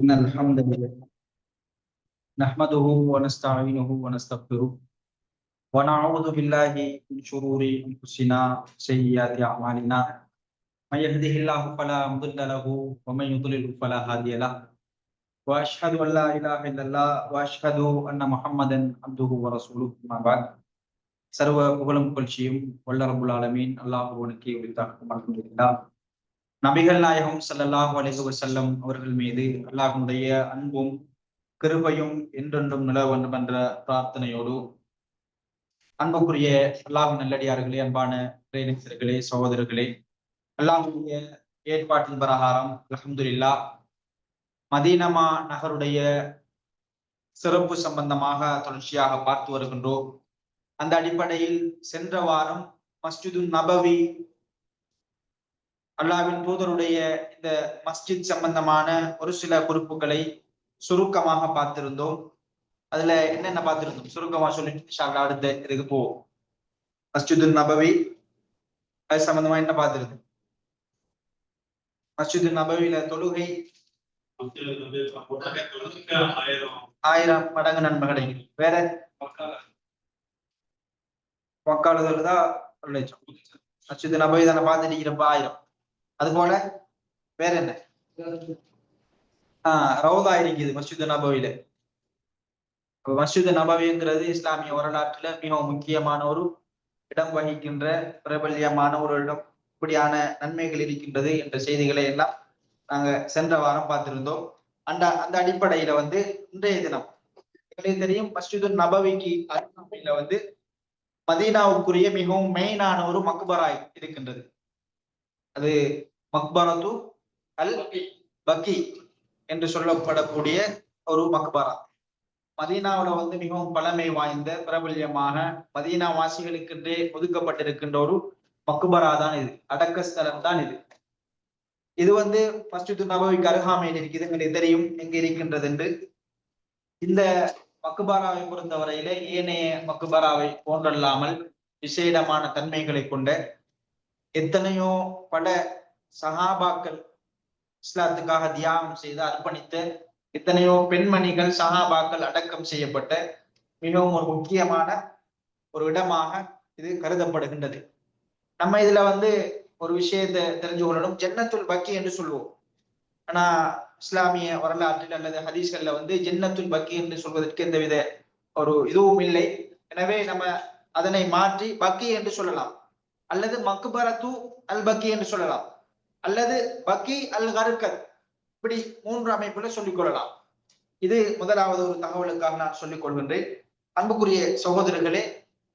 إن الحمد لله نحمده ونستعينه ونستغفره ونعوذ بالله من شرور أنفسنا وسيئات أعمالنا من يهده الله فلا مضل له ومن يضلل فلا هادي له وأشهد أن لا إله إلا الله وأشهد أن محمدا عبده ورسوله أما بعد சர்வ புகழும் புகழ்ச்சியும் வல்ல ரபுல் ஆலமீன் அல்லாஹ் ஒருவனுக்கு உரித்தாக்கும் அல்ஹம்துலில்லாஹ் நபிகள் நாயகம் ஸல்லல்லாஹு அலிஹு வசல்லம் அவர்கள் மீது அல்லாஹ்வுடைய அன்பும் கிருபையும் என்றென்றும் நில வேண்டும் என்ற பிரார்த்தனையோடு அன்புக்குரிய அல்லாஹ் நல்லடியார்களே அன்பான இறைநேசர்களே சகோதரர்களே அல்லாஹ்வுடைய ஏற்பாட்டின் பிரகாரம் அலமதுல்லா மதீனமா நகருடைய சிறப்பு சம்பந்தமாக தொடர்ச்சியாக பார்த்து வருகின்றோம். அந்த அடிப்படையில் சென்ற வாரம் மஸ்ஜிது நபவி அல்லாவின் தூதருடைய இந்த மஸ்ஜித் சம்பந்தமான ஒரு சில குறிப்புகளை சுருக்கமாக பார்த்திருந்தோம். அதுல என்னென்ன பார்த்திருந்தோம்? சுருக்கமா சொல்லிட்டு அடுத்த இதுக்கு போவோம். மஸ்ஜிது நபவி அது சம்பந்தமா என்ன பார்த்திருந்தோம் மஸ்ஜிது நபவியில தொழுகை ஆயிரம் மடங்கு நன்மை கிடைக்கும் வேற? வக்காலுதல் தான் ஒரு லட்சம் மஸ்ஜித் நபவி தானே பார்த்துட்டு ஆயிரம். அது போல வேற என்ன? ஆஹ் ரவுதா இருக்குது மஸ்ஜித் நபவியில மஸ்ஜித் நபவிங்கிறது இஸ்லாமிய வரலாற்றுல மிகவும் முக்கியமான ஒரு இடம் வகிக்கின்ற பிரபல்யமான ஒரு இடம். இப்படியான நன்மைகள் இருக்கின்றது என்ற செய்திகளை எல்லாம் நாங்க சென்ற வாரம் பார்த்திருந்தோம். அந்த அந்த அடிப்படையில வந்து இன்றைய தினம் எங்களுக்கு தெரியும் மஸ்ஜிது நபவிக்கு அருகாமையில வந்து மதீனாவுக்குரிய மிகவும் மெயினான ஒரு மக்பராய் இருக்கின்றது. அது மக்பரத்து அல் பக்கி. என்று சொல்லப்படக்கூடிய ஒரு மக்பரா. மதீனாவுல வந்து மிகவும் பழமை வாய்ந்த பிரபல்யமான மதீனா வாசிகளுக்கென்றே ஒதுக்கப்பட்டிருக்கின்ற ஒரு மக்பரா தான் இது. அடக்க ஸ்தலம் தான் இது. இது வந்து மஸ்ஜிது நபவிக்கு அருகாமையில் இருக்குது. எங்களுக்கு தெரியும் எங்க இருக்கின்றது என்று. இந்த மக்குபாராவை பொறுத்தவரையில ஏனைய மக்குபாராவை போன்றல்லாமல் விசேடமான தன்மைகளை கொண்ட எத்தனையோ பல சகாபாக்கள் இஸ்லாத்துக்காக தியாகம் செய்து அர்ப்பணித்த எத்தனையோ பெண்மணிகள் சகாபாக்கள் அடக்கம் செய்யப்பட்ட மிகவும் ஒரு முக்கியமான ஒரு இடமாக இது கருதப்படுகின்றது. நம்ம இதுல வந்து ஒரு விஷயத்தை தெரிஞ்சு கொள்ளணும். ஜன்னத்துல் பக்கி என்று சொல்லுவோம். ஆனா இஸ்லாமிய வரலாற்றில் அல்லது ஹதீஸ்கள்ல வந்து ஜன்னத்துல் பக்கி என்று சொல்வதற்கு எந்தவித ஒரு இதுவும் இல்லை. எனவே நம்ம அதனை மாற்றி பக்கி என்று சொல்லலாம். அல்லது மக்பரத்து அல் பக்கி என்று சொல்லலாம். அல்லது பக்கி அல் ஹருக்கத் இப்படி மூன்று அமைப்புல சொல்லிக் கொள்ளலாம். இது முதலாவது ஒரு தகவலுக்காக நான் சொல்லிக் கொள்கின்றேன். அன்புக்குரிய சகோதரர்களே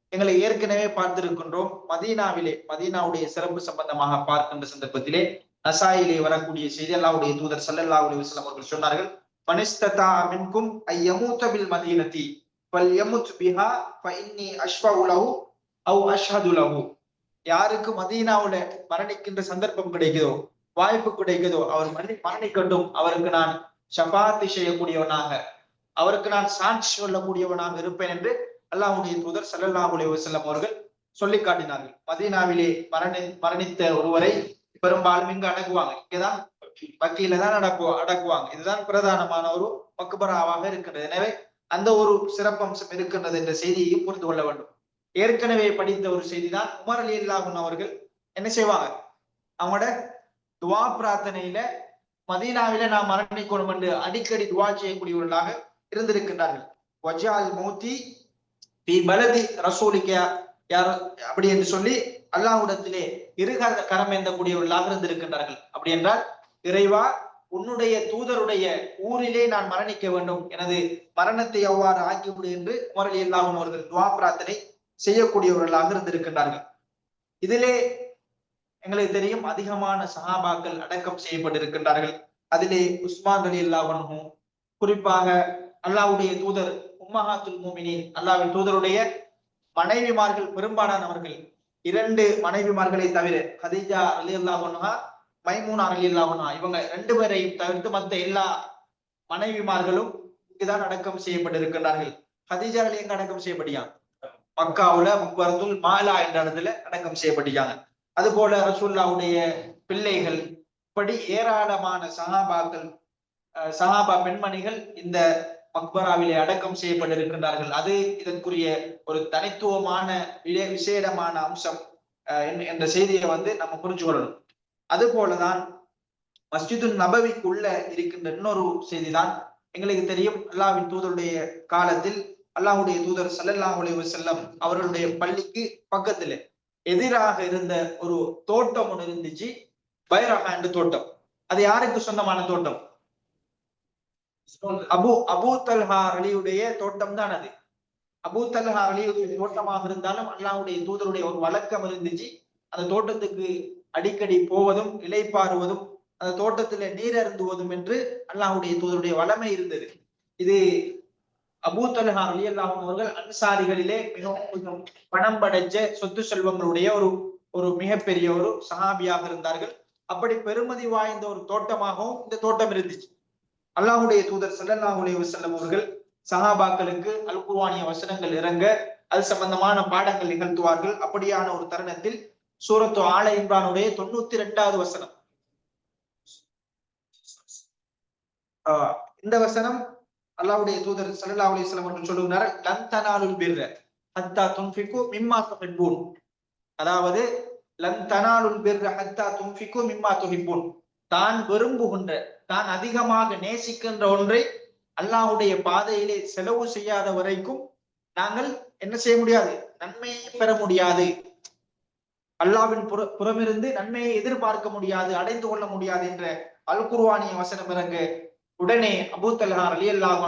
எங்களை ஏற்கனவே பார்த்திருக்கின்றோம். மதீனாவிலே மதீனாவுடைய சிறப்பு சம்பந்தமாக பார்க்கின்ற சந்தர்ப்பத்திலே நசாயிலே வரக்கூடிய செய்தி அல்லாவுடைய தூதர் சல்லல்லா அலி வஸ்லாம் அவர்கள் சொன்னார்கள் மனிஸ்ததா மின்கும் ஐயமூத்தபில் மதீனத்தி பல் யமுத் பிஹா ஃபஇன்னி அஷ்வா லஹு அவ் அஷ்ஹது லஹு. யாருக்கு மதீனாவுல மரணிக்கின்ற சந்தர்ப்பம் கிடைக்குதோ வாய்ப்பு கிடைக்குதோ அவர் மரணி மரணிக்கட்டும். அவருக்கு நான் சபாத்தி செய்யக்கூடியவனாக அவருக்கு நான் சாட்சி சொல்லக்கூடியவனாக இருப்பேன் என்று அல்லாஹுடைய தூதர் சல்லல்லா அலி வசல்லம் அவர்கள் சொல்லி காட்டினார்கள். மதீனாவிலே மரணி மரணித்த ஒருவரை பெரும்பாலும் இங்கு அடக்குவாங்க. இங்கதான் வக்கீல தான் அடக்கு அடக்குவாங்க. இதுதான் பிரதானமான ஒரு மக்குபராவாக இருக்கின்றது. எனவே அந்த ஒரு சிறப்பம்சம் இருக்கின்றது என்ற செய்தியையும் புரிந்து கொள்ள வேண்டும். ஏற்கனவே படித்த ஒரு செய்தி தான் உமர் அலி அல்லாஹன் அவர்கள் என்ன செய்வாங்க? அவங்களோட துவா பிரார்த்தனையில மதீனாவில நாம் மரணிக்கணும் என்று அடிக்கடி துவா செய்யக்கூடியவர்களாக இருந்திருக்கின்றார்கள். வஜால் மௌத்தி பி பலதி ரசூலிக்க யார் அப்படி என்று சொல்லி அல்லாஹுடத்திலே இருக கரம் ஏந்தக்கூடியவர்களாக இருந்திருக்கின்றார்கள். அப்படி என்றால் இறைவா உன்னுடைய தூதருடைய ஊரிலே நான் மரணிக்க வேண்டும். எனது மரணத்தை எவ்வாறு ஆக்கிவிடு என்று முரளி அல்லாஹன் அவர்கள் துவா பிரார்த்தனை செய்யக்கூடியவர்களாக இருந்திருக்கின்றார்கள். இதிலே எங்களுக்கு தெரியும் அதிகமான சஹாபாக்கள் அடக்கம் செய்யப்பட்டிருக்கின்றார்கள். அதிலே உஸ்மான் அலி அல்லாவனும் குறிப்பாக அல்லாவுடைய தூதர் உம்மஹாத்துல் மோமினின் அல்லாவின் தூதருடைய மனைவிமார்கள் பெரும்பாலானவர்கள் இரண்டு மனைவிமார்களை தவிர ஹதீஜா அலி அல்லாஹா மைமூனா அலி அல்லாஹா இவங்க ரெண்டு பேரையும் தவிர்த்து மற்ற எல்லா மனைவிமார்களும் இங்குதான் அடக்கம் செய்யப்பட்டிருக்கிறார்கள் ஹதீஜா அலி எங்க அடக்கம் செய்யப்பட்டியாங்க மக்காவுல முக்வரத்துல் மாலா என்ற இடத்துல அடக்கம் செய்யப்பட்டிருக்காங்க. அது போல ரசூல்லாவுடைய பிள்ளைகள் இப்படி ஏராளமான சகாபாக்கள் சகாபா சஹாபா பெண்மணிகள் இந்த மக்பராவிலே அடக்கம் செய்யப்பட்டிருக்கின்றார்கள். அது இதற்குரிய ஒரு தனித்துவமான விசேடமான அம்சம் என்ற- செய்தியை வந்து நம்ம புரிஞ்சு கொள்ளணும். அது போலதான் மஸ்ஜிது நபவிக்குள்ள இருக்கின்ற இன்னொரு செய்திதான் எங்களுக்கு தெரியும். அல்லாவின் தூதருடைய காலத்தில் அல்லாஹுடைய தூதர் ஸல்லல்லாஹு அலைஹி செல்லம் அவர்களுடைய பள்ளிக்கு பக்கத்துல எதிராக இருந்த ஒரு தோட்டம் ஒன்று இருந்துச்சு. பைரஹா என்ற தோட்டம். அது யாருக்கு சொந்தமான தோட்டம்? அபு அபு தல்ஹா அலியுடைய தோட்டம் தான் அது. அபு தல்ஹா அலியுடைய தோட்டமாக இருந்தாலும் அல்லாஹுடைய தூதருடைய ஒரு வழக்கம் இருந்துச்சு. அந்த தோட்டத்துக்கு அடிக்கடி போவதும் இலைப்பாறுவதும் அந்த தோட்டத்துல நீர் அருந்துவதும் என்று அல்லாஹுடைய தூதருடைய வளமை இருந்தது. இது அபூ தல்ஹா அலி அல்லாஹும் அவர்கள் அன்சாரிகளிலே மிகவும் கொஞ்சம் பணம் படைஞ்ச சொத்து செல்வங்களுடைய ஒரு ஒரு மிகப்பெரிய ஒரு சஹாபியாக இருந்தார்கள். அப்படி பெருமதி வாய்ந்த ஒரு தோட்டமாகவும் இந்த தோட்டம் இருந்துச்சு. அல்லாஹுடைய தூதர் ஸல்லல்லாஹு அலைஹி வஸல்லம் அவர்கள் சஹாபாக்களுக்கு அல் வசனங்கள் இறங்க அது சம்பந்தமான பாடங்கள் நிகழ்த்துவார்கள். அப்படியான ஒரு தருணத்தில் சூரத்து ஆல இம்ரானுடைய தொண்ணூத்தி ரெண்டாவது வசனம். ஆஹ் இந்த வசனம் அல்லாவுடைய தூதர் சல்லா அலைஹி வஸல்லம் அவர்கள் சொல்லுகிறார் லன் பிர்ர ஹத்தா துன்ஃபிகு மிம்மா துஹிப்பூன். அதாவது லந்தனாலுள் பிர்ர ஹத்தா துன்ஃபிகு மிம்மா துஹிப்பூன். தான் விரும்புகின்ற தான் அதிகமாக நேசிக்கின்ற ஒன்றை அல்லாஹ்வுடைய பாதையிலே செலவு செய்யாத வரைக்கும் நாங்கள் என்ன செய்ய முடியாது? நன்மையை பெற முடியாது. அல்லாவின் புற புறமிருந்து நன்மையை எதிர்பார்க்க முடியாது அடைந்து கொள்ள முடியாது என்ற அல் குர்ஆனிய வசனம் இறங்கு. உடனே அபூ அலி ரலியல்லாஹு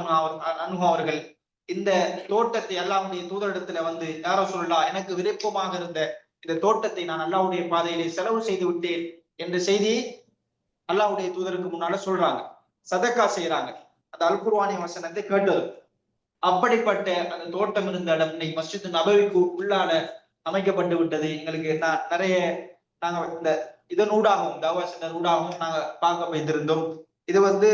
அன்ஹு அவர்கள் இந்த தோட்டத்தை அல்லாவுடைய தூதரிடத்துல வந்து யாரோ சொல்லா எனக்கு விருப்பமாக இருந்த இந்த தோட்டத்தை நான் அல்லாஹுடைய பாதையிலே செலவு செய்து விட்டேன் என்ற செய்தி அல்லாவுடைய தூதருக்கு முன்னால சொல்றாங்க. சதக்கா செய்யறாங்க அந்த அல் குர்ஆனிய வசனத்தை கேட்டது. அப்படிப்பட்ட அந்த தோட்டம் இருந்த இடம் இன்னைக்கு மஸ்ஜித் நபவிக்கு உள்ளால அமைக்கப்பட்டு விட்டது. எங்களுக்கு நான் நிறைய நாங்க இந்த இதன் ஊடாகவும் தவா ஊடாகவும் நாங்க பார்க்க வைத்திருந்தோம். இது வந்து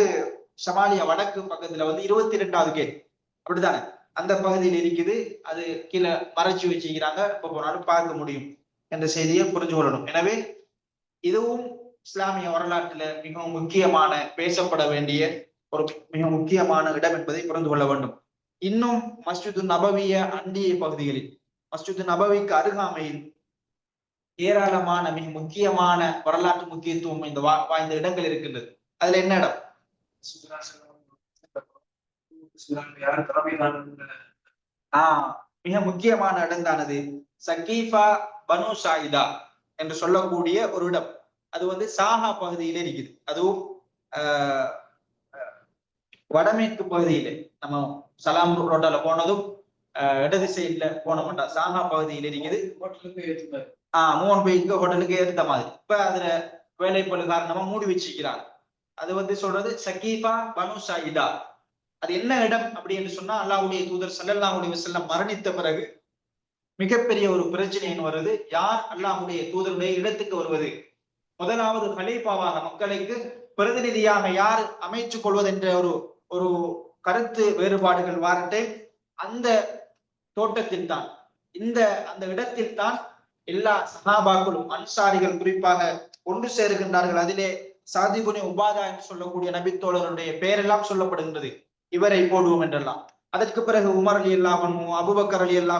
சமாலியா வடக்கு பக்கத்துல வந்து இருபத்தி ரெண்டாவது கேட் அப்படித்தானே? அந்த பகுதியில் இருக்குது. அது கீழே மறைச்சு வச்சுக்கிறாங்க. எப்ப போனாலும் பார்க்க முடியும் என்ற செய்தியை புரிஞ்சு கொள்ளணும். எனவே இதுவும் இஸ்லாமிய வரலாற்றுல மிகவும் முக்கியமான பேசப்பட வேண்டிய ஒரு மிக முக்கியமான இடம் என்பதை புரிந்து கொள்ள வேண்டும். இன்னும் மஸ்ஜிது நபவிய அண்டிய பகுதிகளில் மஸ்ஜிது நபவிக்கு அருகாமையில் ஏராளமான மிக முக்கியமான வரலாற்று முக்கியத்துவம் இந்த வா- வாய்ந்த இடங்கள் இருக்கின்றது. அதுல என்ன இடம்? மிக முக்கியமான இடம் தானது சகீஃபா பனு சாயிதா என்று சொல்லக்கூடிய ஒரு இடம். அது வந்து சாஹா பகுதியில இருக்குது அதுவும் வடமேற்கு பகுதியில. நம்ம சலாம் ரோட்டால போனதும் இடது சைட்ல போனோம்டா சாஹா பகுதியில இருக்குது ஆஹ் மூணு பேருக்கு ஹோட்டலுக்கு ஏத்த மாதிரி. இப்ப அதுல வேலைப்பளு காரணமா மூடி வச்சிருக்கிறாங்க அது வந்து சொல்றது சகீஃபா பனு சாயிதா. அது என்ன இடம் அப்படின்னு சொன்னா அல்லாவுடைய தூதர் ஸல்லல்லாஹு அலைஹி மரணித்த பிறகு மிகப்பெரிய ஒரு பிரச்சனைன்னு வருது யார் அல்லாஹுடைய தூதருடைய இடத்துக்கு வருவது? முதலாவது ஹலீஃபாவாக மக்களுக்கு பிரதிநிதியாக யார் அமைச்சு கொள்வது என்ற ஒரு ஒரு கருத்து வேறுபாடுகள் வாரட்டே அந்த தோட்டத்தில் தான். இந்த அந்த இடத்தில் தான் எல்லா சஹாபாக்களும் அன்சாரிகள் குறிப்பாக ஒன்று சேருகின்றார்கள். அதிலே சாதிபுனி உபாதா என்று சொல்லக்கூடிய நபித்தோழருடைய பெயரெல்லாம் சொல்லப்படுகின்றது. இவரை போடுவோம் என்றெல்லாம். அதற்கு பிறகு Umar Ali Allah Abu Bakr Ali Allah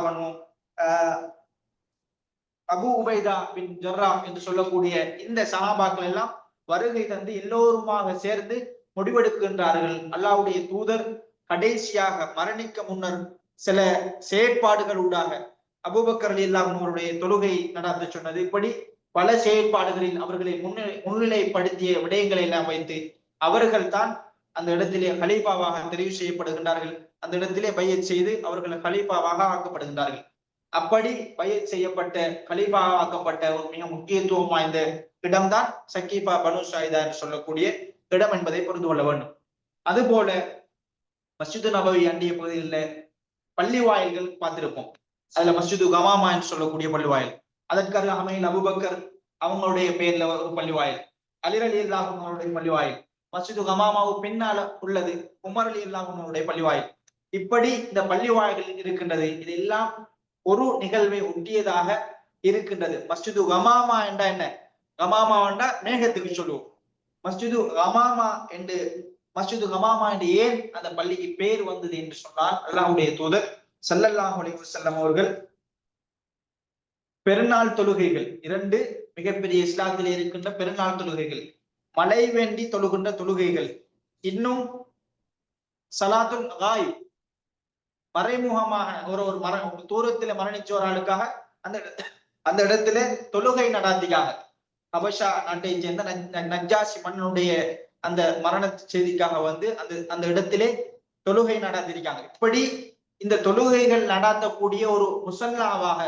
Abu Ubaidah bin Jarrah என்று சொல்லக்கூடிய இந்த சஹாபாக்கள் எல்லாம் வருகை தந்து எல்லோருமாக சேர்ந்து முடிவெடுக்கின்றார்கள். அல்லாவுடைய தூதர் கடைசியாக மரணிக்க முன்னர் சில செயற்பாடுகள் ஊடாக அபுபக்கர் அலி அவர்களுடைய தொழுகை நடந்து சொன்னது. இப்படி பல செயற்பாடுகளில் அவர்களை முன்னிலை முன்னிலைப்படுத்திய விடயங்களை எல்லாம் வைத்து அவர்கள் தான் அந்த இடத்திலே ஹலீஃபாவாக தெரிவு செய்யப்படுகின்றார்கள். அந்த இடத்திலே பையத் செய்து அவர்கள் ஹலீஃபாவாக ஆக்கப்படுகின்றார்கள். அப்படி பயிர் செய்யப்பட்ட கலீஃபா ஆக்கப்பட்ட ஒரு மிக முக்கியத்துவம் வாய்ந்த இடம்தான் சக்கீபா பனு சாயிதா என்று சொல்லக்கூடிய இடம் என்பதை புரிந்து கொள்ள வேண்டும். அதுபோல மஸ்ஜிது நபவி அண்டிய பகுதியில் பள்ளி வாயில்கள் பார்த்திருப்போம். அதுல மஸ்ஜிது கமாமா என்று சொல்லக்கூடிய பள்ளி வாயில் அதற்கு அருகாமையில் அபுபக்கர் அவங்களுடைய பெயர்ல ஒரு பள்ளிவாயில். அலிர் அலி அல்லாஹ் அவங்களுடைய மஸ்ஜிது பின்னால உள்ளது உமர் அலி அல்லாஹ் அவங்களுடைய இப்படி இந்த பள்ளிவாய்கள் இருக்கின்றது இதெல்லாம் ஒரு நிகழ்வை ஒட்டியதாக இருக்கின்றது. மஸ்ஜிது கமாமா என்றா என்ன? கமாமா என்றா மேகத்துக்கு சொல்லுவோம். மஸ்ஜிது கமாமா என்று மஸ்ஜிது ஹமாமா என்று ஏன் அந்த பள்ளிக்கு பேர் வந்தது என்று சொன்னால் அல்லாஹுடைய தூதர் சல்லல்லாஹ் அலைஹி அவர்கள் பெருநாள் தொழுகைகள். இரண்டு மிகப்பெரிய இஸ்லாத்திலே இருக்கின்ற பெருநாள் தொழுகைகள். மழை வேண்டி தொழுகின்ற தொழுகைகள். இன்னும் சலாத்துல் காய் மறைமுகமாக ஒரு ஒரு மர ஒரு தூரத்துல ஆளுக்காக அந்த அந்த இடத்துல தொழுகை நடாத்திக்காங்க. அபஷா நாட்டை சேர்ந்த நஜாசி மன்னனுடைய அந்த மரண செய்திக்காக வந்து அந்த அந்த இடத்திலே தொழுகை நடாத்திருக்காங்க. இப்படி இந்த தொழுகைகள் நடாத்தக்கூடிய ஒரு முசல்லாவாக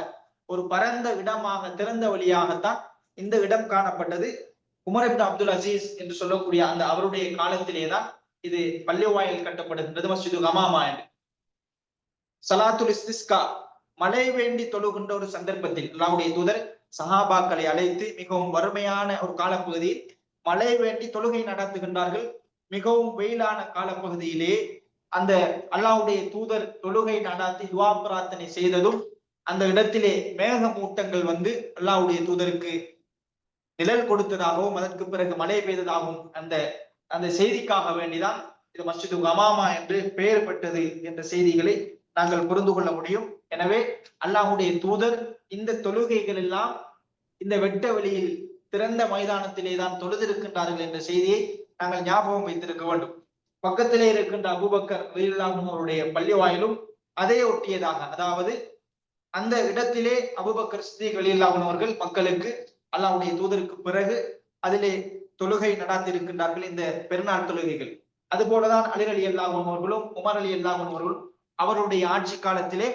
ஒரு பரந்த இடமாக திறந்த வழியாகத்தான் இந்த இடம் காணப்பட்டது. உமர் அப்துல் அசீஸ் என்று சொல்லக்கூடிய அந்த அவருடைய காலத்திலேதான் இது பள்ளிவாயில் கட்டப்படுகின்றது மஸ்ஜிது கமாமா என்று. சலாத்துல் இஸ்திஸ்கா மழை வேண்டி தொழுகின்ற ஒரு சந்தர்ப்பத்தில் அல்லாவுடைய தூதர் சஹாபாக்களை அழைத்து மிகவும் வறுமையான ஒரு காலப்பகுதியில் மழை வேண்டி தொழுகை நடத்துகின்றார்கள். மிகவும் வெயிலான காலப்பகுதியிலே அந்த அல்லாஹ்வுடைய தூதர் தொழுகை நடாத்தி துவா பிரார்த்தனை செய்ததும் அந்த இடத்திலே மேகமூட்டங்கள் வந்து அல்லாவுடைய தூதருக்கு நிழல் கொடுத்ததாகவும் அதற்கு பிறகு மழை பெய்ததாகவும் அந்த அந்த செய்திக்காக வேண்டிதான் இது மஸ்ஜிது கமாமா என்று பெயர் பெற்றது என்ற செய்திகளை நாங்கள் புரிந்து கொள்ள முடியும். எனவே அல்லாஹுடைய தூதர் இந்த தொழுகைகள் எல்லாம் இந்த வெட்ட வெளியில் திறந்த மைதானத்திலே தான் தொழுதிருக்கின்றார்கள் என்ற செய்தியை நாங்கள் ஞாபகம் வைத்திருக்க வேண்டும். பக்கத்திலே இருக்கின்ற அபுபக்கர் அவருடைய பள்ளி வாயிலும் அதே ஒட்டியதாக அதாவது அந்த இடத்திலே அபுபக்கர் சித்திக் ரலியல்லாஹு அவர்கள் மக்களுக்கு அல்லாவுடைய தூதருக்கு பிறகு அதிலே தொழுகை நடாத்திருக்கின்றார்கள் இந்த பெருநாள் தொழுகைகள். அதுபோலதான் அலிர் அலி அல்லாஹன் அவர்களும் உமர் அலி அல்லாஹன் அவர்களும் அவருடைய ஆட்சி காலத்திலே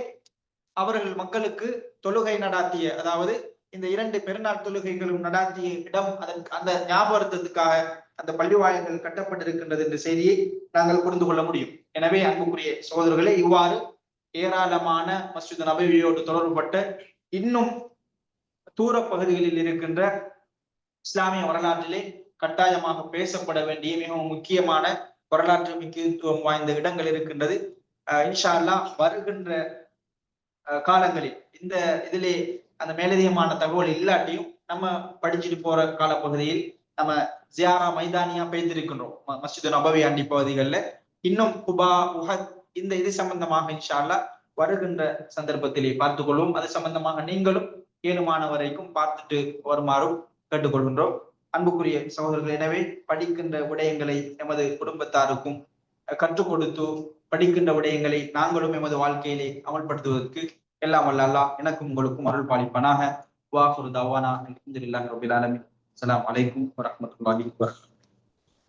அவர்கள் மக்களுக்கு தொழுகை நடாத்திய அதாவது இந்த இரண்டு பெருநாள் தொழுகைகளும் நடாத்திய இடம் அதற்கு அந்த ஞாபகத்துக்காக அந்த பள்ளிவாயங்கள் கட்டப்பட்டிருக்கின்றது என்ற செய்தியை நாங்கள் புரிந்து கொள்ள முடியும். எனவே அன்புக்குரிய சகோதரர்களே இவ்வாறு ஏராளமான மஸ்ஜித் நபவியோடு தொடர்புபட்ட இன்னும் தூர பகுதிகளில் இருக்கின்ற இஸ்லாமிய வரலாற்றிலே கட்டாயமாக பேசப்பட வேண்டிய மிகவும் முக்கியமான வரலாற்று முக்கியத்துவம் வாய்ந்த இடங்கள் இருக்கின்றது. இன்ஷா அல்லாஹ் வருகின்ற அஹ் காலங்களில் இந்த இதிலே அந்த மேலதிகமான தகவல் இல்லாட்டியும் நம்ம படிச்சுட்டு போற காலப்பகுதியில் நம்ம ஜியாரா மைதானியா பெய்திருக்கின்றோம் மஸ்ஜித் நபவி அண்டி பகுதிகளில். இன்னும் குபா உஹத் இந்த இது சம்பந்தமாக இன்ஷால்லா வருகின்ற சந்தர்ப்பத்திலே பார்த்துக் கொள்வோம் அது சம்பந்தமாக நீங்களும் ஏழுமான வரைக்கும் பார்த்துட்டு வருமாறும் கேட்டுக்கொள்கின்றோம். அன்புக்குரிய சகோதரர்கள் எனவே படிக்கின்ற விடயங்களை எமது குடும்பத்தாருக்கும் கற்றுக் கொடுத்து படிக்கின்ற விடயங்களை நாங்களும் எமது வாழ்க்கையிலே அமல்படுத்துவதற்கு எல்லாம் வல்ல எனக்கும் உங்களுக்கும் அருள் பாலிப்பனாக. வாஹுரு தவானா அல்ஹம்துலில்லாஹி ரபில் ஆலமீன். அஸ்ஸலாமு அலைக்கும்